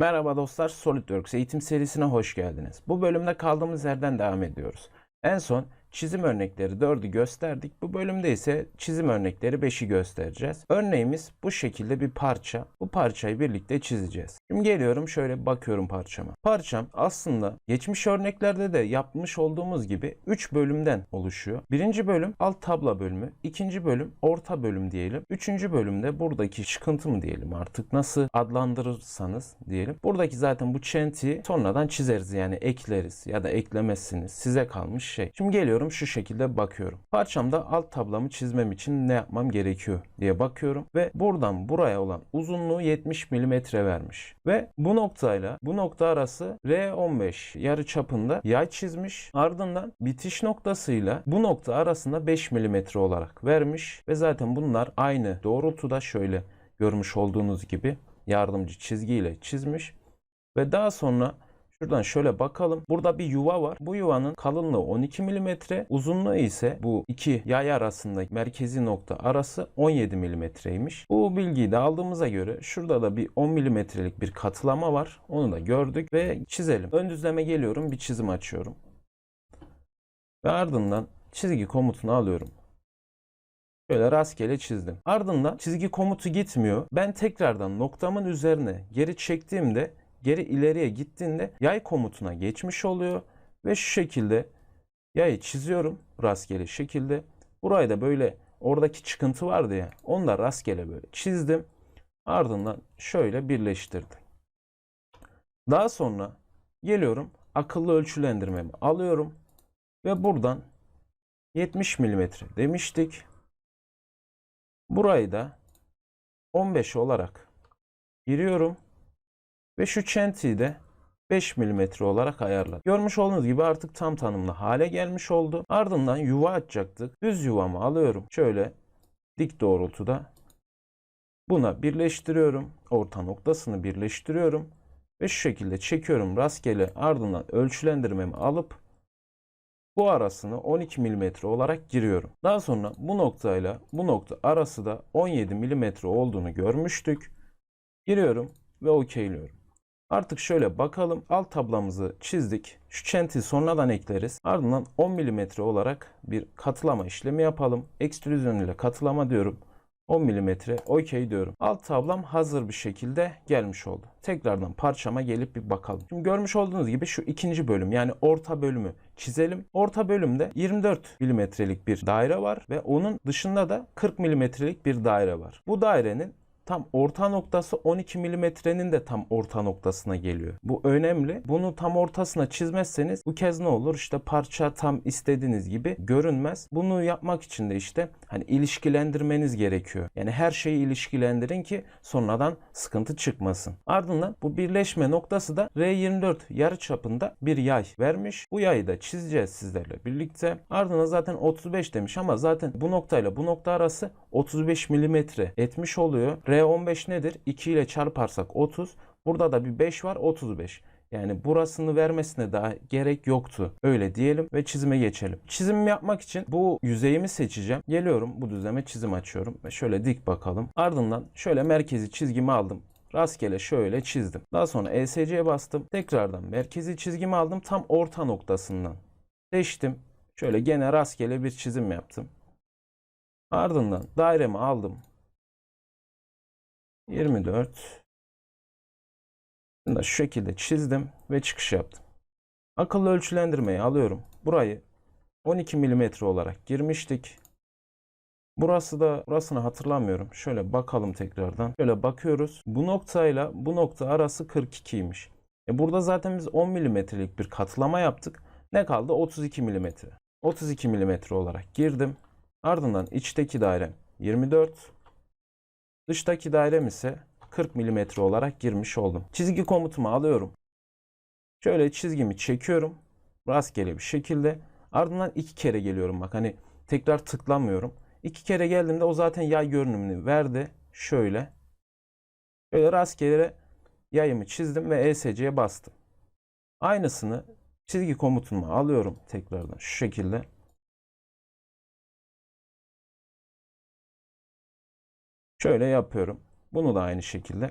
Merhaba dostlar, SolidWorks eğitim serisine hoş geldiniz. Bu bölümde kaldığımız yerden devam ediyoruz. En son çizim örnekleri 4'ü gösterdik. Bu bölümde ise çizim örnekleri 5'i göstereceğiz. Örneğimiz bu şekilde bir parça. Bu parçayı birlikte çizeceğiz. Şimdi geliyorum şöyle bakıyorum parçama. Parçam aslında geçmiş örneklerde de yapmış olduğumuz gibi 3 bölümden oluşuyor. Birinci bölüm alt tabla bölümü, ikinci bölüm orta bölüm diyelim. Üçüncü bölümde buradaki çıkıntı mı diyelim artık nasıl adlandırırsanız diyelim. Buradaki zaten bu çentiyi sonradan çizeriz yani ekleriz ya da eklemezsiniz. Size kalmış şey. Şimdi geliyorum şu şekilde bakıyorum. Parçamda alt tablamı çizmem için ne yapmam gerekiyor diye bakıyorum ve buradan buraya olan uzunluğu 70 mm vermiş. Ve bu noktayla bu nokta arası R15 yarı çapında yay çizmiş. Ardından bitiş noktasıyla bu nokta arasında 5 mm olarak vermiş ve zaten bunlar aynı doğrultuda şöyle görmüş olduğunuz gibi yardımcı çizgiyle çizmiş. Ve daha sonra Şuradan şöyle bakalım. Burada bir yuva var. Bu yuvanın kalınlığı 12 mm, uzunluğu ise bu iki yay arasındaki merkezi nokta arası 17 mm'ymiş. Bu bilgiyi de aldığımıza göre şurada da bir 10 mm'lik bir katılama var. Onu da gördük ve çizelim. Ön düzleme geliyorum. Bir çizim açıyorum. Ve ardından çizgi komutunu alıyorum. Şöyle rastgele çizdim. Ardından çizgi komutu gitmiyor. Ben tekrardan noktamın üzerine geri çektiğimde geri ileriye gittiğinde yay komutuna geçmiş oluyor ve şu şekilde yayı çiziyorum rastgele şekilde. Burayı da böyle oradaki çıkıntı vardı ya onu da rastgele böyle çizdim. Ardından şöyle birleştirdim. Daha sonra geliyorum akıllı ölçülendirmemi alıyorum ve buradan 70 mm demiştik. Burayı da 15 olarak giriyorum. Ve şu çentiyi de 5 mm olarak ayarladım. Görmüş olduğunuz gibi artık tam tanımlı hale gelmiş oldu. Ardından yuva açacaktık. Düz yuvamı alıyorum. Şöyle dik doğrultuda buna birleştiriyorum. Orta noktasını birleştiriyorum. Ve şu şekilde çekiyorum rastgele ardından ölçülendirmemi alıp bu arasını 12 mm olarak giriyorum. Daha sonra bu noktayla bu nokta arası da 17 mm olduğunu görmüştük. Giriyorum ve okeyliyorum. Artık şöyle bakalım. Alt tablamızı çizdik. Şu çentiyi sonradan ekleriz. Ardından 10 mm olarak bir katılama işlemi yapalım. Ekstrüzyon ile katılama diyorum. 10 mm okey diyorum. Alt tablam hazır bir şekilde gelmiş oldu. Tekrardan parçama gelip bir bakalım. Şimdi görmüş olduğunuz gibi şu ikinci bölüm yani orta bölümü çizelim. Orta bölümde 24 milimetrelik bir daire var ve onun dışında da 40 milimetrelik bir daire var. Bu dairenin tam orta noktası 12 milimetrenin de tam orta noktasına geliyor. Bu önemli. Bunu tam ortasına çizmezseniz bu kez ne olur? İşte parça tam istediğiniz gibi görünmez. Bunu yapmak için de işte hani ilişkilendirmeniz gerekiyor. Yani her şeyi ilişkilendirin ki sonradan sıkıntı çıkmasın. Ardından bu birleşme noktası da R24 yarı çapında bir yay vermiş. Bu yayı da çizeceğiz sizlerle birlikte. Ardından zaten 35 demiş ama zaten bu noktayla bu nokta arası 35 milimetre etmiş oluyor. R15 nedir? 2 ile çarparsak 30. Burada da bir 5 var 35. Yani burasını vermesine daha gerek yoktu. Öyle diyelim ve çizime geçelim. Çizim yapmak için bu yüzeyimi seçeceğim. Geliyorum bu düzleme çizim açıyorum ve şöyle dik bakalım. Ardından şöyle merkezi çizgimi aldım. Rastgele şöyle çizdim. Daha sonra ESC'ye bastım. Tekrardan merkezi çizgimi aldım. Tam orta noktasından seçtim. Şöyle gene rastgele bir çizim yaptım. Ardından dairemi aldım. 24 Bunu da şu şekilde çizdim ve çıkış yaptım. Akıllı ölçülendirmeyi alıyorum. Burayı 12 mm olarak girmiştik. Burası da burasını hatırlamıyorum. Şöyle bakalım tekrardan. Şöyle bakıyoruz. Bu noktayla bu nokta arası 42'ymiş. E burada zaten biz 10 mm'lik bir katlama yaptık. Ne kaldı? 32 mm. 32 mm olarak girdim. Ardından içteki dairem 24. Dıştaki dairem ise 40 mm olarak girmiş oldum. Çizgi komutumu alıyorum. Şöyle çizgimi çekiyorum. Rastgele bir şekilde. Ardından iki kere geliyorum bak hani tekrar tıklamıyorum. İki kere geldiğimde o zaten yay görünümünü verdi. Şöyle. Böyle rastgele yayımı çizdim ve ESC'ye bastım. Aynısını çizgi komutumu alıyorum tekrardan şu şekilde. Şöyle yapıyorum. Bunu da aynı şekilde.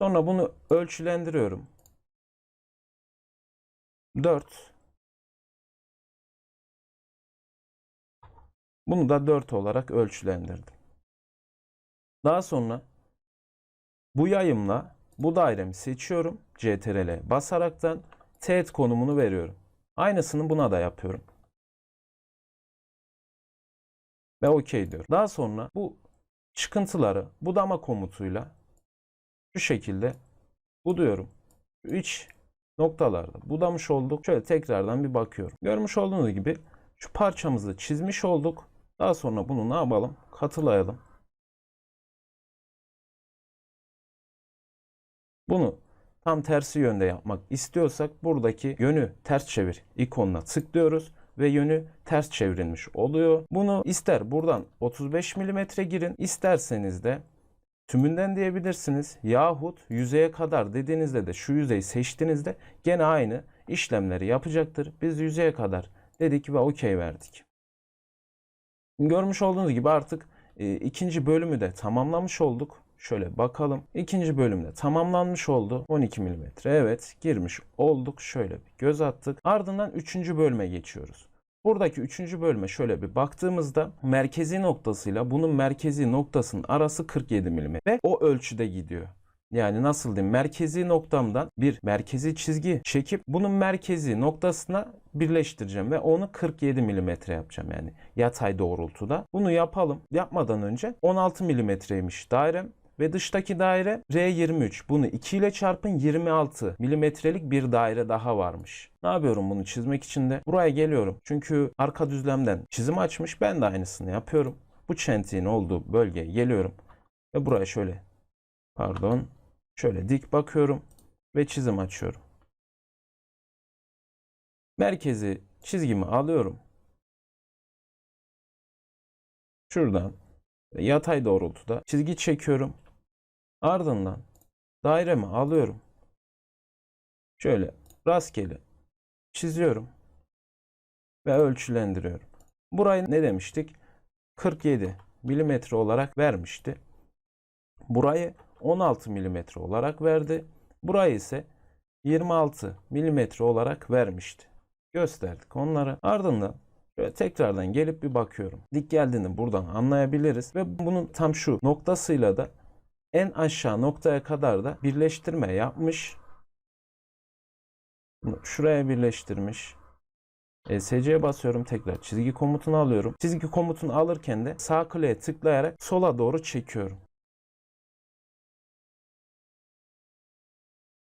Sonra bunu ölçülendiriyorum. 4 Bunu da 4 olarak ölçülendirdim. Daha sonra bu yayımla bu dairemi seçiyorum. CTRL'e basaraktan teğet konumunu veriyorum. Aynısını buna da yapıyorum. Ve OK diyorum. Daha sonra bu çıkıntıları budama komutuyla şu şekilde buduyorum. Şu iç noktalarda budamış olduk. Şöyle tekrardan bir bakıyorum. Görmüş olduğunuz gibi şu parçamızı çizmiş olduk. Daha sonra bunu ne yapalım? Katılayalım. Bunu tam tersi yönde yapmak istiyorsak buradaki yönü ters çevir ikonuna tıklıyoruz ve yönü ters çevrilmiş oluyor. Bunu ister buradan 35 mm girin isterseniz de tümünden diyebilirsiniz yahut yüzeye kadar dediğinizde de şu yüzeyi seçtiğinizde gene aynı işlemleri yapacaktır. Biz yüzeye kadar dedik ve OK verdik. Görmüş olduğunuz gibi artık e, ikinci bölümü de tamamlamış olduk. Şöyle bakalım. İkinci bölümde tamamlanmış oldu. 12 mm. Evet girmiş olduk. Şöyle bir göz attık. Ardından üçüncü bölüme geçiyoruz. Buradaki üçüncü bölüme şöyle bir baktığımızda merkezi noktasıyla bunun merkezi noktasının arası 47 mm ve o ölçüde gidiyor. Yani nasıl diyeyim merkezi noktamdan bir merkezi çizgi çekip bunun merkezi noktasına birleştireceğim ve onu 47 mm yapacağım yani yatay doğrultuda. Bunu yapalım. Yapmadan önce 16 mm'ymiş dairem ve dıştaki daire R23. Bunu 2 ile çarpın 26 milimetrelik bir daire daha varmış. Ne yapıyorum bunu çizmek için de? Buraya geliyorum. Çünkü arka düzlemden çizim açmış. Ben de aynısını yapıyorum. Bu çentiğin olduğu bölgeye geliyorum. Ve buraya şöyle pardon şöyle dik bakıyorum ve çizim açıyorum. Merkezi çizgimi alıyorum. Şuradan yatay doğrultuda çizgi çekiyorum. Ardından dairemi alıyorum. Şöyle rastgele çiziyorum ve ölçülendiriyorum. Burayı ne demiştik? 47 milimetre olarak vermişti. Burayı 16 milimetre olarak verdi. Burayı ise 26 milimetre olarak vermişti. Gösterdik onları. Ardından Şöyle tekrardan gelip bir bakıyorum. Dik geldiğini buradan anlayabiliriz ve bunun tam şu noktasıyla da en aşağı noktaya kadar da birleştirme yapmış. Bunu şuraya birleştirmiş. ESC'ye basıyorum tekrar çizgi komutunu alıyorum. Çizgi komutunu alırken de sağ kliğe tıklayarak sola doğru çekiyorum.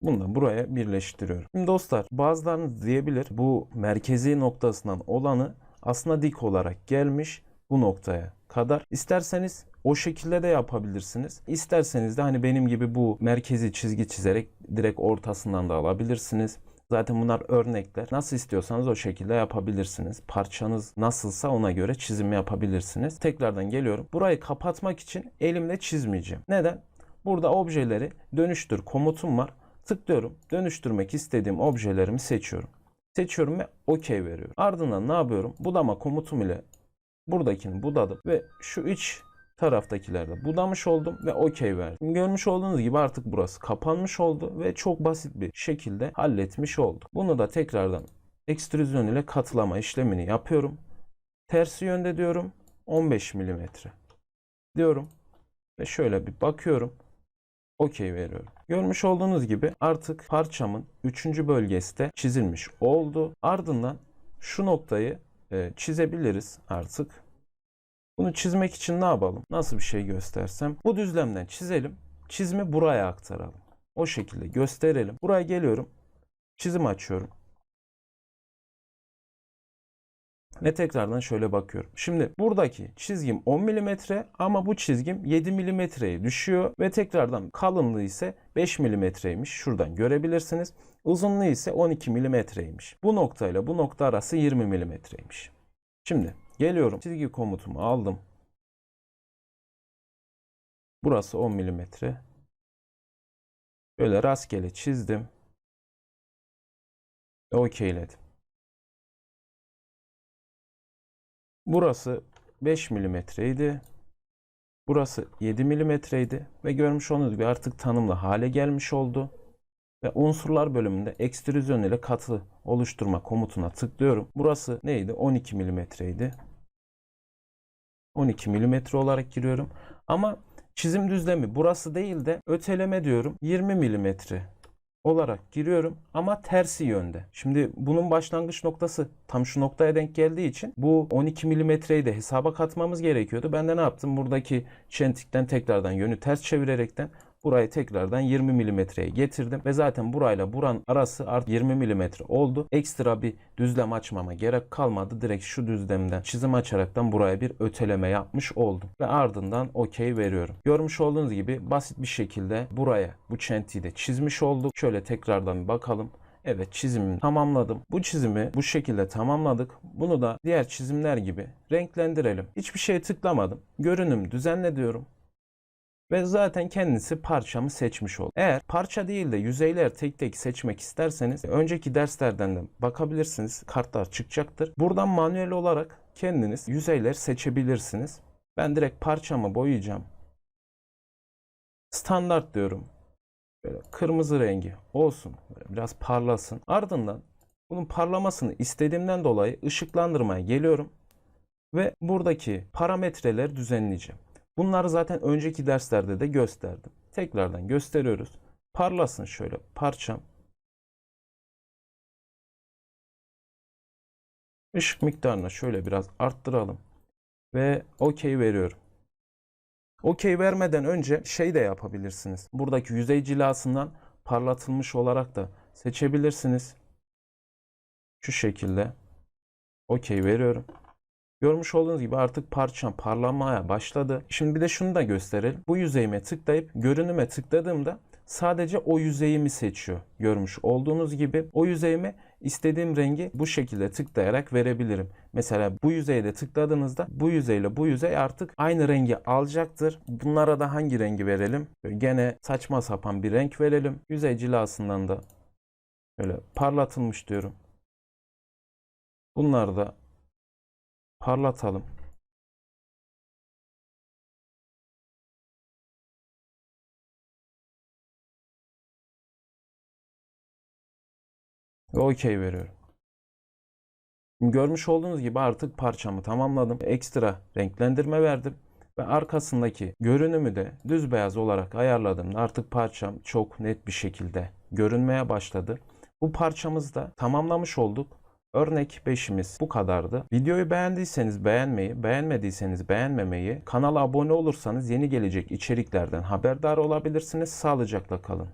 Bunu da buraya birleştiriyorum. Şimdi dostlar bazılarınız diyebilir bu merkezi noktasından olanı aslında dik olarak gelmiş bu noktaya kadar. İsterseniz o şekilde de yapabilirsiniz. İsterseniz de hani benim gibi bu merkezi çizgi çizerek direkt ortasından da alabilirsiniz. Zaten bunlar örnekler. Nasıl istiyorsanız o şekilde yapabilirsiniz. Parçanız nasılsa ona göre çizim yapabilirsiniz. Tekrardan geliyorum. Burayı kapatmak için elimle çizmeyeceğim. Neden? Burada objeleri dönüştür komutum var. Tıklıyorum. Dönüştürmek istediğim objelerimi seçiyorum. Seçiyorum ve OK veriyorum. Ardından ne yapıyorum? Budama komutum ile buradakini budadım ve şu iç taraftakilerde budamış oldum ve OK verdim. Görmüş olduğunuz gibi artık burası kapanmış oldu ve çok basit bir şekilde halletmiş olduk. Bunu da tekrardan ekstrüzyon ile katılama işlemini yapıyorum. Tersi yönde diyorum 15 mm diyorum ve şöyle bir bakıyorum. OK veriyorum. Görmüş olduğunuz gibi artık parçamın 3. bölgesi de çizilmiş oldu. Ardından şu noktayı e, çizebiliriz artık. Bunu çizmek için ne yapalım? Nasıl bir şey göstersem? Bu düzlemden çizelim. Çizimi buraya aktaralım. O şekilde gösterelim. Buraya geliyorum. Çizim açıyorum. Ve tekrardan şöyle bakıyorum. Şimdi buradaki çizgim 10 mm ama bu çizgim 7 mm'ye düşüyor ve tekrardan kalınlığı ise 5 mm'ymiş. Şuradan görebilirsiniz. Uzunluğu ise 12 mm'ymiş. Bu noktayla bu nokta arası 20 mm'ymiş. Şimdi geliyorum. Çizgi komutumu aldım. Burası 10 mm. Böyle rastgele çizdim. Okeyledim. Burası 5 milimetreydi. Burası 7 milimetreydi ve görmüş olduğunuz gibi artık tanımlı hale gelmiş oldu. Ve unsurlar bölümünde ekstrüzyon ile katı oluşturma komutuna tıklıyorum. Burası neydi? 12 milimetreydi. 12 milimetre olarak giriyorum. Ama çizim düzlemi burası değil de öteleme diyorum 20 milimetre olarak giriyorum ama tersi yönde. Şimdi bunun başlangıç noktası tam şu noktaya denk geldiği için bu 12 milimetreyi de hesaba katmamız gerekiyordu. Ben de ne yaptım? Buradaki çentikten tekrardan yönü ters çevirerekten burayı tekrardan 20 milimetreye getirdim ve zaten burayla buran arası artık 20 milimetre oldu. Ekstra bir düzlem açmama gerek kalmadı. Direkt şu düzlemden çizim açaraktan buraya bir öteleme yapmış oldum ve ardından okey veriyorum. Görmüş olduğunuz gibi basit bir şekilde buraya bu çentiyi de çizmiş olduk. Şöyle tekrardan bir bakalım. Evet çizimimi tamamladım. Bu çizimi bu şekilde tamamladık. Bunu da diğer çizimler gibi renklendirelim. Hiçbir şeye tıklamadım. Görünüm düzenle diyorum. Ve zaten kendisi parçamı seçmiş oldu. Eğer parça değil de yüzeyler tek tek seçmek isterseniz önceki derslerden de bakabilirsiniz. Kartlar çıkacaktır. Buradan manuel olarak kendiniz yüzeyler seçebilirsiniz. Ben direkt parçamı boyayacağım. Standart diyorum. Böyle kırmızı rengi olsun. Böyle biraz parlasın. Ardından bunun parlamasını istediğimden dolayı ışıklandırmaya geliyorum. Ve buradaki parametreleri düzenleyeceğim. Bunları zaten önceki derslerde de gösterdim. Tekrardan gösteriyoruz. Parlasın şöyle parçam. Işık miktarını şöyle biraz arttıralım. Ve OK veriyorum. OK vermeden önce şey de yapabilirsiniz. Buradaki yüzey cilasından parlatılmış olarak da seçebilirsiniz. Şu şekilde. OK veriyorum. Görmüş olduğunuz gibi artık parçam parlamaya başladı. Şimdi bir de şunu da gösterelim. Bu yüzeyime tıklayıp görünüme tıkladığımda sadece o yüzeyimi seçiyor. Görmüş olduğunuz gibi o yüzeyime istediğim rengi bu şekilde tıklayarak verebilirim. Mesela bu yüzeye de tıkladığınızda bu yüzeyle bu yüzey artık aynı rengi alacaktır. Bunlara da hangi rengi verelim? Böyle gene saçma sapan bir renk verelim. Yüzey cilasından da böyle parlatılmış diyorum. Bunlar da parlatalım. Ve OK veriyorum. Görmüş olduğunuz gibi artık parçamı tamamladım. Ekstra renklendirme verdim. Ve arkasındaki görünümü de düz beyaz olarak ayarladığımda artık parçam çok net bir şekilde görünmeye başladı. Bu parçamızı da tamamlamış olduk. Örnek 5'imiz bu kadardı. Videoyu beğendiyseniz beğenmeyi, beğenmediyseniz beğenmemeyi, kanala abone olursanız yeni gelecek içeriklerden haberdar olabilirsiniz. Sağlıcakla kalın.